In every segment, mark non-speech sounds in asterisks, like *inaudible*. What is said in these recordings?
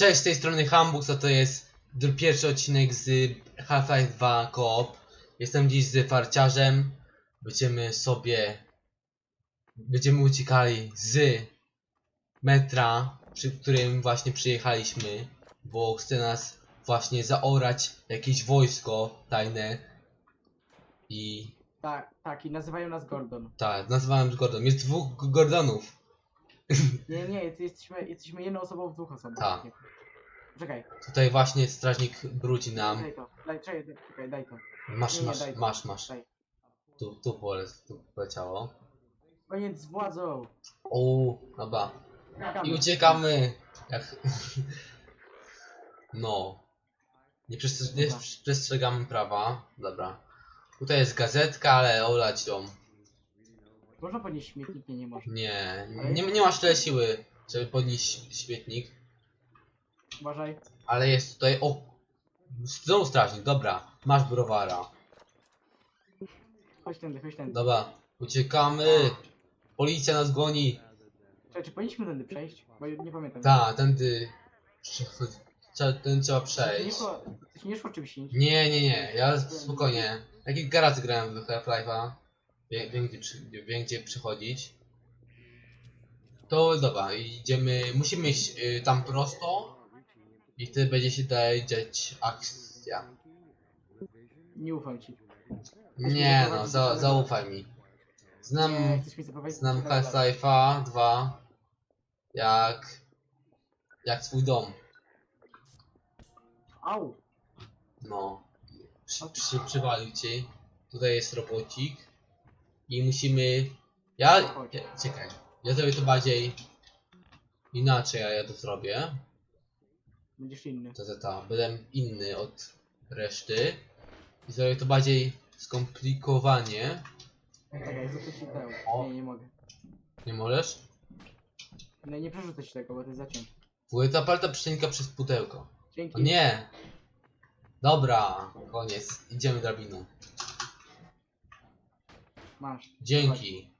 Cześć, z tej strony Hambux, a to jest pierwszy odcinek z Half-Life 2 Coop. Jestem dziś z farciarzem. Będziemy sobie... Będziemy uciekali z metra, przy którym właśnie przyjechaliśmy, bo chce nas właśnie zaorać jakieś wojsko tajne. I Tak, tak, i nazywają nas Gordon. tak, nazywałem Gordon. Jest dwóch Gordonów. Nie, nie, jesteśmy, jesteśmy jedną osobą w dwóch osobach. Tak. Czekaj, Tutaj właśnie strażnik brudzi nam. daj to, daj, czekaj, daj- czekaj, daj to. Masz, Nie, masz, daj to, masz, masz. Daj. Tu, tu, pole, tu poleciało. Koniec z władzą. O, dobra. I uciekamy. Jak... *laughs* No. Nie, nie przestrzegamy prawa. Dobra. Tutaj jest gazetka, ale olać ją. Można podnieść śmietnik? Nie, nie można. Nie, nie, nie masz tyle siły, żeby podnieść śmietnik. Uważaj. Ale jest tutaj. O! Znowu strażnik, dobra. Masz browara. Chodź tędy, chodź tędy. Dobra, uciekamy. Policja nas goni. Czekaj, czy powinniśmy tędy przejść? Bo ja nie pamiętam. Ta, tędy. Trzeba, ten trzeba To się przejść. nie szło, to się nie szło czymś innym. Nie, nie, nie, ja spokojnie. Jaki garaż grałem w Half-Life'a? Wiem, wiem, gdzie, przy- wiem gdzie przychodzić. To dobra, idziemy. Musimy iść y, tam prosto. I wtedy będzie się dalej dziać akcja. Nie ufam ci. Nie no, za, zaufaj mi. Znam, Nie, chcesz mi zaprowadzić? znam. Half-Life'a 2 jak, jak swój dom. Au! No, przy, przy, przywalił ci. Tutaj jest robocik. I musimy. Ja. ja czekaj. Ja zrobię to bardziej. Inaczej, a ja to zrobię. Będziesz inny. To, to, to. Będę inny od reszty. I zrobię to bardziej skomplikowanie. Czekaj, rzucę ci tę. O. Nie, nie mogę. Nie możesz? No nie przerzucę ci tego, bo to jest zacięte. Płyta palta przenika przez pudełko. Dzięki. O nie! Dobra, koniec. Idziemy drabiną. Masz. Dzięki.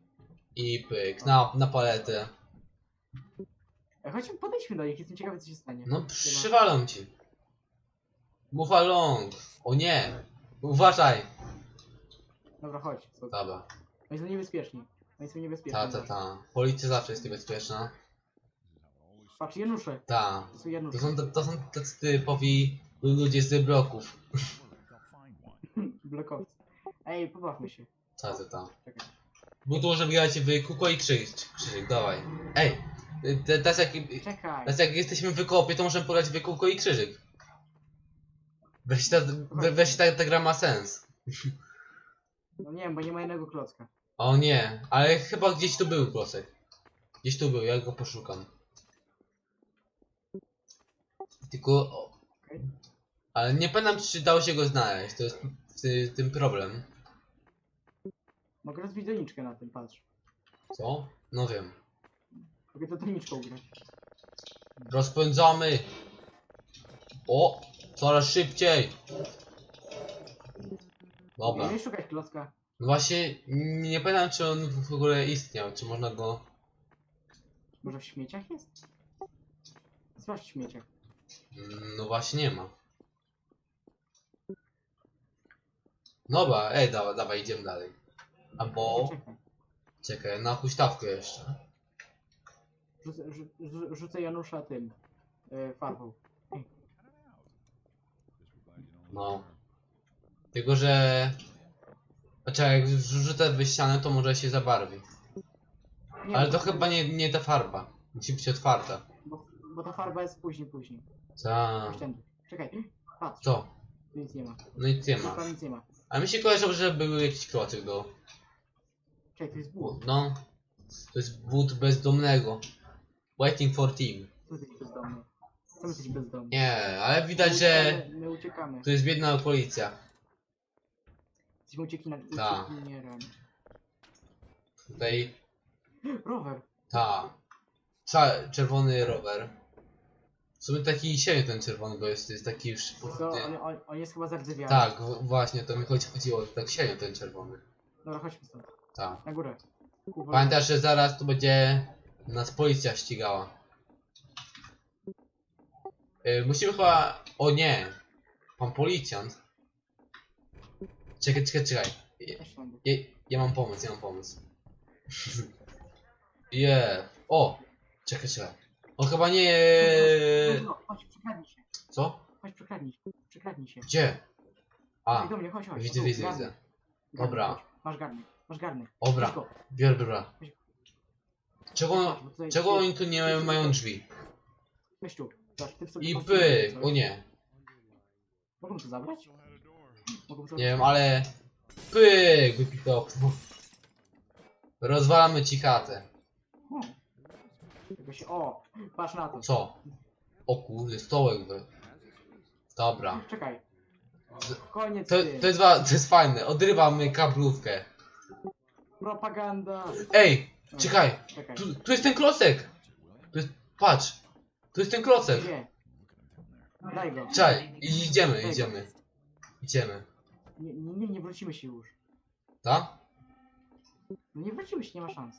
I pyk. Na, na paletę. Ej, Chodź, podejdźmy do nich, jestem ciekawy co się stanie. No przywalą ci. Move along. O nie. Uważaj. Dobra, chodź. Co? Dobra. Oni są niebezpieczni. Oni są niebezpieczni. Ta, ta, ta. Policja zawsze jest niebezpieczna. Patrz, Janusze. Ta. To są To Janusze. są, to są tacy typowi ludzie z bloków. *laughs* Blokowcy. Ej, pobawmy się. Ta, ta, ta. Czekaj. Bo tu może grać w kuko i krzyż. Krzyżyk, dawaj. Ej. te- Teraz jak, Czekaj. teraz jak jesteśmy w kopie, to możemy pograć w kółko i krzyżyk. Weź ta, we- weź ta, ta gra ma sens. No nie wiem, bo nie ma jednego klocka. O nie, ale chyba gdzieś tu był klocek. Gdzieś tu był, ja go poszukam. Tylko... o, Okej. Ale nie pamiętam czy dało się go znaleźć, to jest ty, tym problem. Mogę rozbić doniczkę na tym, patrz. Co? No wiem. Mogę to doniczką ugrać. Rozpędzamy! O! Coraz szybciej! Dobra. Nie szukać klocka. No właśnie, nie pamiętam czy on w ogóle istniał, czy można go... Może w śmieciach jest? Sprawdź w śmieciach. No właśnie nie ma. Dobra, ej, dawaj, dawaj, idziemy dalej. Albo... *laughs* Czekaj. Na huśtawkę jeszcze. Rzucę, rzu, rzu- rzucę Janusza tym. Yy, farbą. No. Tylko, że... Znaczy, jak rzucę w ścianę, to może się zabarwi. Nie, Ale bo- to chyba nie, nie ta farba. Musi być otwarta. Bo, bo ta farba jest później, później. Tędy. Czekaj. Patrz. Co? Tu nic nie ma. No nic nie ma. Nic nie ma. A mi się kojarzy, że był jakiś klocek do... Czekaj, to jest but. No. To jest but bezdomnego. Waiting for team. Co jesteś bezdomny? Co jesteś bezdomny? Nie, ale widać, że My uciekamy. tu jest biedna policja. Jesteśmy uciekli Ta. uciekinierami. Tutaj Rower. ta. Cza, czerwony rower. W sumie taki średnio ten czerwony, bo jest, jest taki już. Co? On, on, on jest chyba zardzewiały. Tak, w, właśnie, to mi chodzi, chodziło, tak średnio ten czerwony. Dobra, chodźmy stąd. Tak. Na górę. Kurwa. Pamiętasz, że zaraz tu będzie nas policja ścigała. Y, musimy chyba... O nie! Pan policjant. Czekaj, czekaj, czekaj. Też tam był. Ja, ja mam pomysł, ja mam pomysł. *laughs* Je. O! Czekaj, czekaj. On chyba nie... Chodź, przekradnij się. Co? Chodź, przekradnij się. Przekradnij się. Gdzie? A, Chodź do mnie, chodź, chodź. widzę, Tu, widzę, garnek. widzę. Garnek, Dobra. chodź. Masz garnek, masz garnek. Dobra. Czego, Chodź, bo tutaj- czego oni tu nie mają drzwi? Weź tu. Zobacz, ty sobie I coś. O nie. Mogą to zabrać? Mogą to Nie wiem, ale... Pyk! Wypite okno. Rozwalamy ci chatę. O. Tego się... O! Patrz na to. Co? O kurde, stołek wy. Dobra. Czekaj. Koniec To, ty. to, jest, wa- to jest fajne. Odrywamy kablówkę. Propaganda. Ej! Czekaj! Czekaj. Tu, tu jest ten klocek! Tu jest, patrz! Tu jest ten klocek! Gdzie? Daj go. Czekaj, i- idziemy, idziemy. Idziemy. Nie, nie, nie wrócimy się już. No nie wrócimy się, nie ma szans.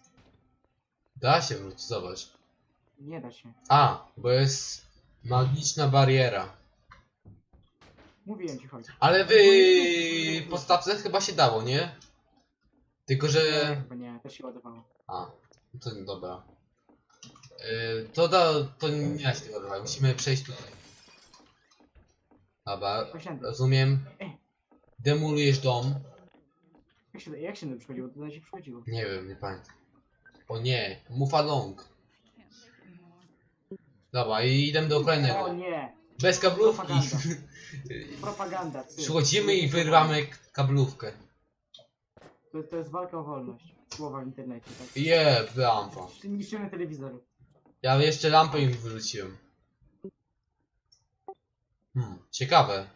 Da się wrócić, zobacz. Nie da się. A, bo jest magiczna bariera. Mówiłem ci chodź. Ale wy podstawce chyba się dało, nie? Tylko, że... chyba nie, też się ładowało. A, to nie, dobra. Yy, to da, to nie da się tego ładować, musimy przejść tutaj. Dobra, rozumiem. Ej. Demolujesz dom. Jak się, jak się to przychodziło? To tutaj się przychodziło. Nie wiem, nie pamiętam. O nie, Mufalong. Dobra, i idę do O kolejnego. nie! Bez kablówki. Propaganda. Propaganda. Ty. Przychodzimy i wyrwamy k- kablówkę. To, to jest walka o wolność. Słowa w internecie, tak? Je, lampa. Niszczymy telewizor. Ja jeszcze lampę im wyrzuciłem. Hmm, ciekawe.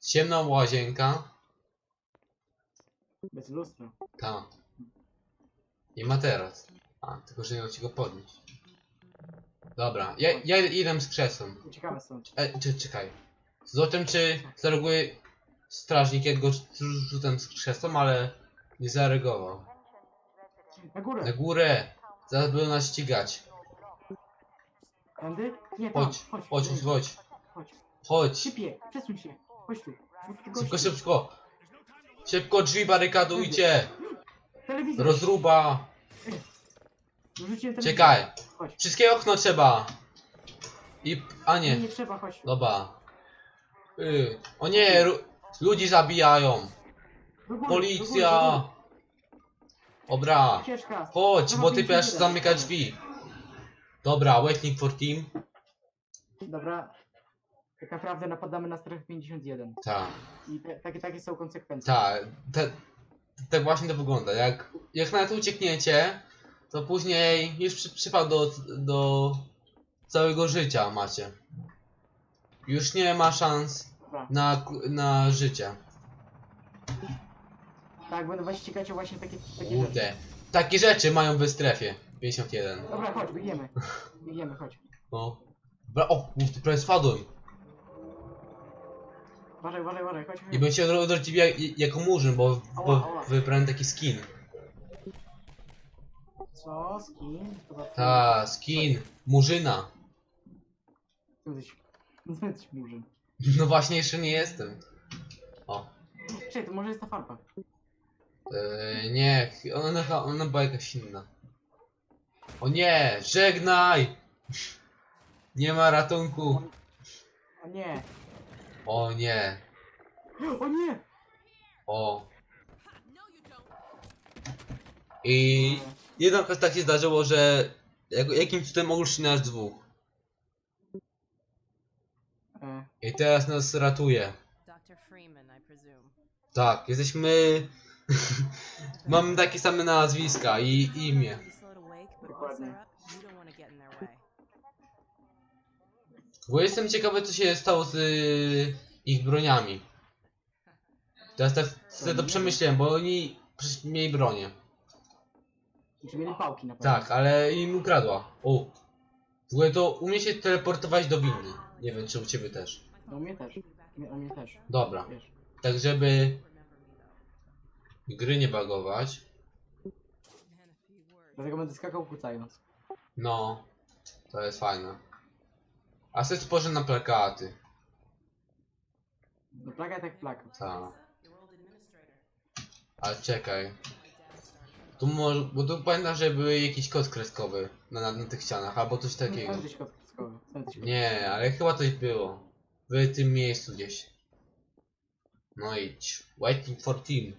Ciemna łazienka. Bez lustra. Tam. Nie ma teraz. A, tylko że nie ci go podnieść. Dobra, ja, ja idę z krzesłem. Uciekamy stąd. E, czy, czekaj. Zobaczę czy zareaguje strażnik, jak go rzutem z krzesłem, ale nie zareagował. Na górę! Na górę! Zaraz będą nas ścigać. Tędy? Nie, tam. Chodź, chodź, chodź, chodź, chodź. chodź. Chodź. Szybie, przesuń się. Chodź tu. Szybko, Szybko, szybko. Drzwi barykadujcie. Telewizor. Rozruba. Rzuciłem. Czekaj. Chodź. Wszystkie okno trzeba. I... A Nie, nie. nie trzeba, chodź. Dobra. Y. O nie, ru- ludzi zabijają. Do góry, do Policja. góry, do góry. Dobra. Chodź, bo ty 51. zamyka drzwi. Dobra, waiting for team. Dobra. Tak naprawdę napadamy na strefę 51. Tak, I te, takie, takie są konsekwencje. tak. te- Tak właśnie to wygląda. Jak, jak nawet uciekniecie, to później już przy, przypał do, do całego życia macie. Już nie ma szans Dobra. na, na życie. Tak, będę właśnie ciekać o właśnie takie, takie rzeczy. Kurde. Takie rzeczy mają w strefie. 51. Dobra, chodź, biegniemy. Biegniemy, chodź. No. Bra o, kurde, prawie spadłem. Uważaj, uważaj, uważaj, chodź. I chodź. bym się odro- odrodził jak, jako murzyn, bo, bo Ała, ała. wybrałem taki skin. Co? Skin? Chyba ty- Ta, skin. Murzyna. Ty jesteś... ty jesteś murzyn. No właśnie jeszcze nie jestem. O. Czekaj, to może jest ta farba. Yy, nie, ona, ona była jakaś inna. O nie, żegnaj! Nie ma ratunku. O nie! O nie. O nie! O. I jedną raz tak się zdarzyło, że jak, jakim cudem nas dwóch. E, I teraz nas ratuje. Dr. Freeman, I presume. Tak, jesteśmy... Mamy takie same nazwiska i imię. Dokładnie. Bo jestem ciekawy, co się stało z y, ich broniami. Teraz tak sobie to przemyślałem, bo oni przecież mieli bronię. czy mieli pałki na pewno. Tak, ale im ukradła. O. W ogóle to umie się teleportować do windy. Nie wiem, czy u ciebie też. No u mnie też. U mnie też. Dobra. Wiesz. Tak, żeby gry nie bagować. Dlatego będę skakał kucając. No, to jest fajne. A sobie spojrzę na plakaty. No plakat jak plakat. Tak. Ale czekaj. Tu może, bo tu pamiętam, że były jakiś kod kreskowy na, na, na tych ścianach, albo coś takiego. Sam tyś kod Nie, ale chyba coś było. W tym miejscu gdzieś. No idź. Waiting for team.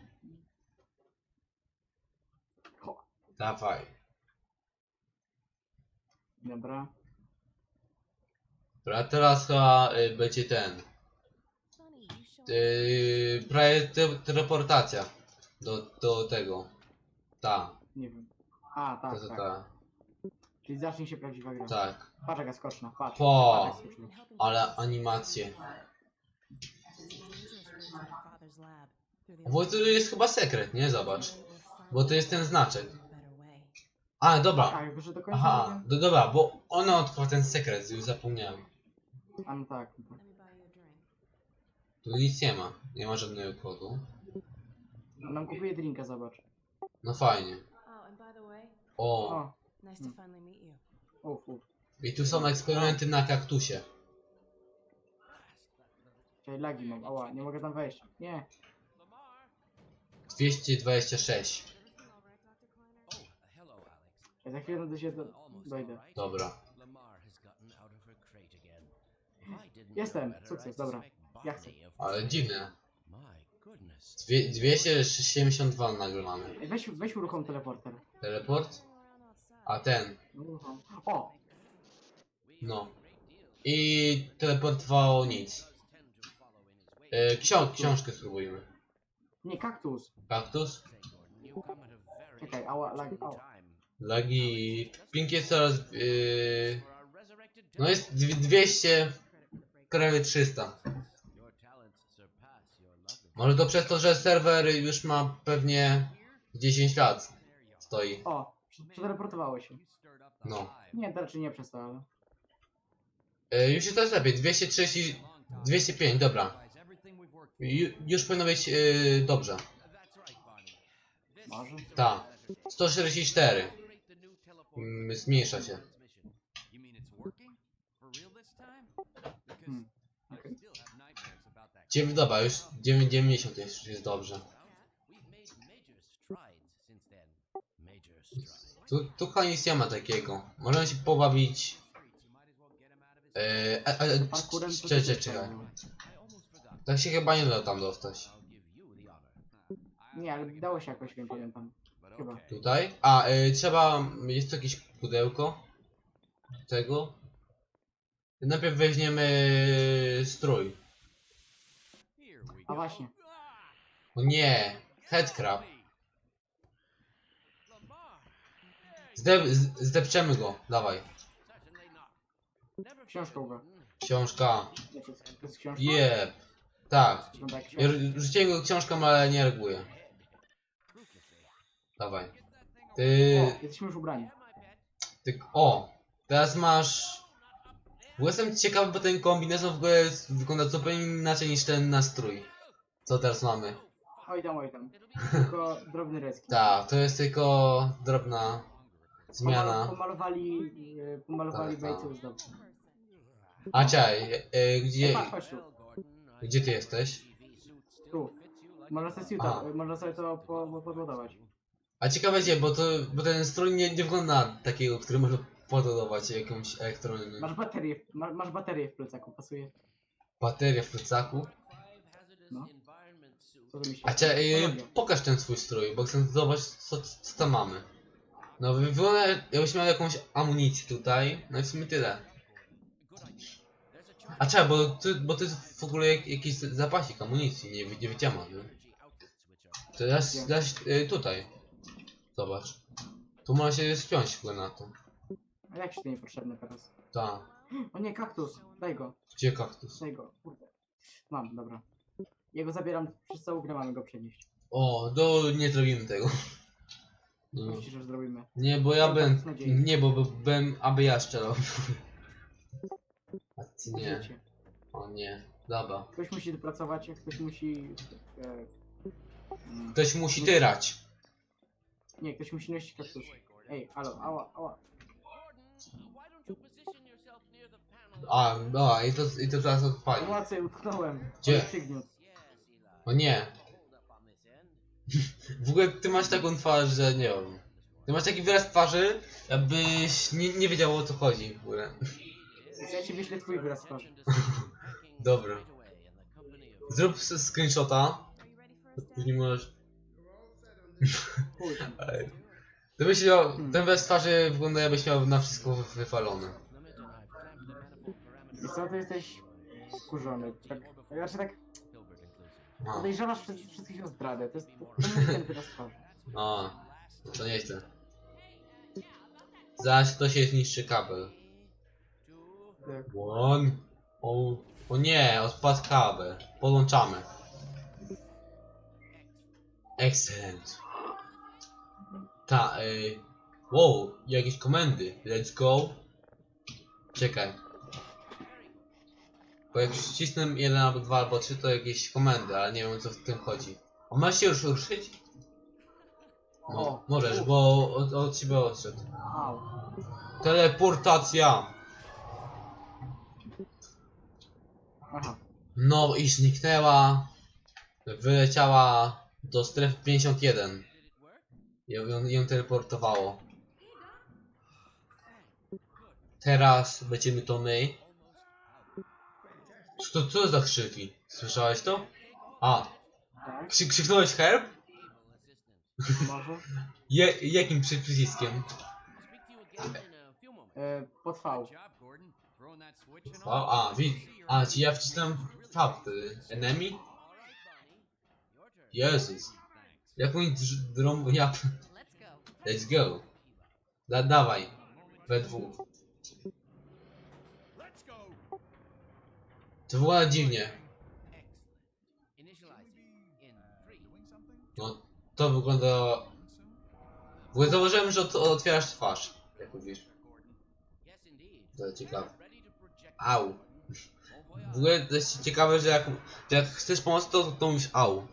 Dawaj. Dobra. Dobra, teraz chyba y, będzie ten. Yy, prawie te, teleportacja. Do, do tego. Ta. Nie wiem. A, Ta, tak, ta, tak. ta. Czyli zacznie się prawdziwa gra. Tak. Patrz jaka skoczna, patrz. Po. Patrz, jak skoczna. been helping Ale animacje. Bo to jest chyba sekret, nie? Zobacz. Bo to jest ten znaczek. A dobra. Tak, jakby, że do końca Aha, nie do, dobra, bo ona odkryła ten sekret, już zapomniałem. A no tak. no tak. Let me buy you a drink. Tu nic nie ma. Nie ma żadnego kodu. Nam kupuje drinka, zobacz. No fajnie. Oh, and by the way, O, O, nice to finally meet you. uf, uf. i tu są eksperymenty na kaktusie. Czyli lagi mam, ała, nie mogę tam wejść. Nie. 226. Ja za chwilę do się do... Dojdę. Dobra. Jestem, sukces, dobra. Ja chcę. Ale dziwne. Dwie- 272 nagle mamy. Ej, Weź, weź uruchom teleporter. Teleport? A ten. Uruchom. O! No. I teleportowało nic. E, ksią książkę spróbujmy. Nie, kaktus. Kaktus? Czekaj, ała, lag, ała. Lagi. Ping jest coraz... Yy, no jest dwie- 200, prawie 300. Może to przez to, że serwer już ma pewnie 10 lat stoi. O, prze- przeteleportowało się. No. Nie, to raczej nie przez to, ale... E, już jest teraz lepiej, 230, 205, dobra. Ju, już powinno być e, dobrze. Może. Ta. 144. Mm, zmniejsza się. Hmm. Dobra, już 9, 90 jest, już jest dobrze. Tu, tu chyba nic nie ma takiego. Możemy się pobawić. E, a, a, Z parkurem to czekaj. Tak się chyba nie da tam dostać. Nie, ale dało się jakoś więcej tam. Chyba. Tutaj? A, y, trzeba. Jest tu jakieś pudełko? Tego? Najpierw weźmiemy strój. A właśnie. O nie! Headcrab. Zde z- zdepczemy go, dawaj. Książka. Nie, to jest, książka? Jeb. Tak. Wygląda jak Ja książka. r- Rzuciłem go książką, ale nie reaguje. Dawaj. Ty, O, jesteśmy już ubrani. ty. O! Teraz masz. Bo jestem ciekawy, bo ten kombinezon w ogóle jest, wygląda zupełnie inaczej niż ten nastrój. Co teraz mamy? Oj tam, oj tam. Tylko drobny reski. Tak, to jest tylko drobna Pomal- zmiana. Pomalowali, e, pomalowali Tak, tak. A czekaj, e, e, gdzie, patrz, chodź tu. gdzie ty jesteś? Tu. Można sobie, Aha. można sobie to po, podładować. A ciekawe gdzie, bo, to, bo ten strój nie, nie wygląda na takiego, który można pododować jakąś elektronię. Masz baterię, w- ma, masz baterię w plecaku, pasuje. Bateria w plecaku. No. Co ty myślisz? A cze, e, pokaż ten swój strój, bo chcę zobaczyć co, co tam mamy. No wygląda jakbyś miał jakąś amunicję tutaj, no i w sumie tyle. A czekaj, bo, ty, bo to jest w ogóle jak, jakiś zapasik amunicji, nie, wi- nie wiedziałem o tym. Teraz, teraz y, tutaj. Zobacz. Tu można się spiąć w ogóle na to. A jak się to niepotrzebne teraz? Ta. O nie, kaktus. Daj go, Gdzie kaktus? daj go. Kurde. Mam, dobra. Jego zabieram, przez całą grę mamy go przenieść. O, do, nie zrobimy tego. No. Myślisz, że zrobimy. Nie, bo ja Mam bym. Nie, bo by- bym, aby ja strzelał. A ty nie. O nie. Dobra. Ktoś musi dopracować, ktoś musi... E, mm, Ktoś musi tyrać. Nie, ktoś musi nosić kaktus. Ej, alo, ała, ała. A, no, i to, i to zaraz odpali. Pomocy, utknąłem. Gdzie? Ale przygniótł. O nie. W ogóle ty masz taką twarz, że nie wiem. Ty masz taki wyraz twarzy, jakbyś nie, nie wiedział o co chodzi w ogóle. Więc ja ci wyślę twój wyraz twarzy. *laughs* Dobra. Zrób s- screenshota. Później możesz... Chuj tam. Ej. To byś miał, ten wyraz twarzy wygląda jakbyś miał na wszystko wy- wywalone. I co, ty jesteś skurzony. Tak, znaczy tak A, podejrzewasz wszystkich wszystkich o zdradę. To jest to, to mówi ten twarzy. a, no to nie chcę. Zaś to się zniszczy kabel. Tak. One. O, o nie, odpadł kabel. Podłączamy. Excellent. Ta, ej. Wow, jakieś komendy. Let's go. Czekaj. Bo jak wcisnę jeden albo dwa albo trzy to jakieś komendy, ale nie wiem o co w tym chodzi. A masz się już ruszyć? No, O, możesz, bo od, od ciebie odszedł. Au. Teleportacja! Aha. No i zniknęła. Wyleciała do strefy 51. Ją, ją, ją teleportowało. Teraz będziemy to my. Co to co za krzyki? Słyszałeś to? A, Tak, krzy, krzyknąłeś herb? może. *laughs* Je, jakim przy, przyciskiem? E, pod V. A, a, wi, a, ci ja wcisnąłem tab. Enemy? Jezus. Jak oni drz- drą... Ja... Let's go. Da, dawaj. We dwóch. To wygląda dziwnie. No, to wygląda... W ogóle zauważyłem, że ot otwierasz twarz. Jak mówisz. To ciekawe. Au. *laughs* W ogóle to jest ciekawe, że jak, że jak chcesz pomocy, to, to mówisz au.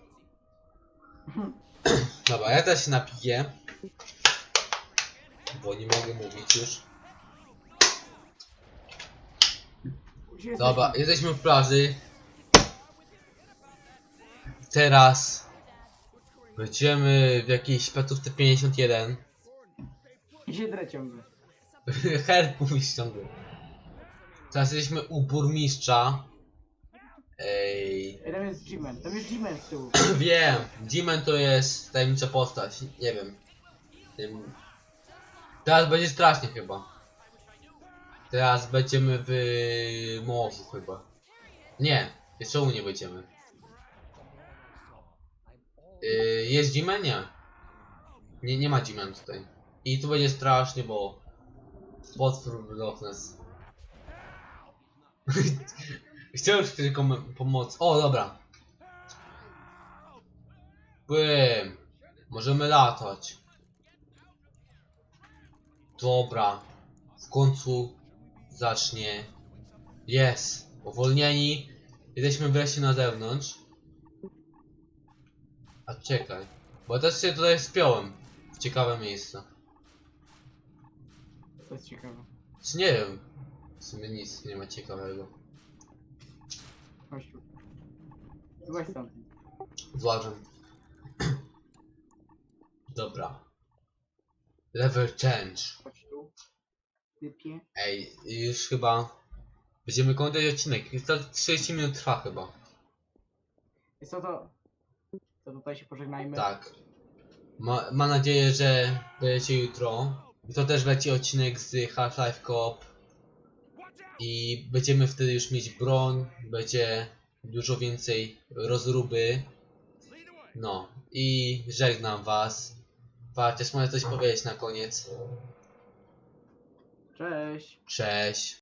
*laughs* *clears throat* Dobra, ja teraz się napiję. Bo nie mogę mówić już. Dobra, jesteśmy? w plaży. Teraz będziemy w jakiejś petówce 51. Gdzie drę ciągle? *laughs* Herb mówisz ciągle. Teraz jesteśmy u burmistrza. Ej, Ej, tam jest G-Man. Tam jest G-Man z tyłu. *clears throat* wiem, Jimen to jest tajemnicza postać, nie wiem. Tym... Teraz będzie strasznie chyba. Teraz będziemy w morzu chyba. Nie, jeszcze u nie będziemy. Yy, jest Jimen? Nie. nie. Nie ma Jimen tutaj. I tu będzie strasznie, bo potwór w Loch Ness. *laughs* Chciałem już tylko pomoc. O, dobra. Bym. Możemy latać. Dobra. W końcu zacznie. Jest. Uwolnieni. Jesteśmy wreszcie na zewnątrz. A czekaj. Bo też się tutaj spiąłem. W ciekawe miejsce. To jest ciekawe. Czy nie wiem. W sumie nic nie ma ciekawego. Chodź tu. Stąd. Złażem. Dobra. Level change. Chodź tu. Typie. Ej, już chyba będziemy kończyć odcinek. To 30 minut trwa chyba. I co to? To tutaj się pożegnajmy. Tak. Ma, ma nadzieję, że będziecie jutro. To też będzie odcinek z Half-Life Coop. I będziemy wtedy już mieć broń. Będzie dużo więcej rozruby. No. I żegnam was. Warto może coś powiedzieć na koniec. Cześć. Cześć.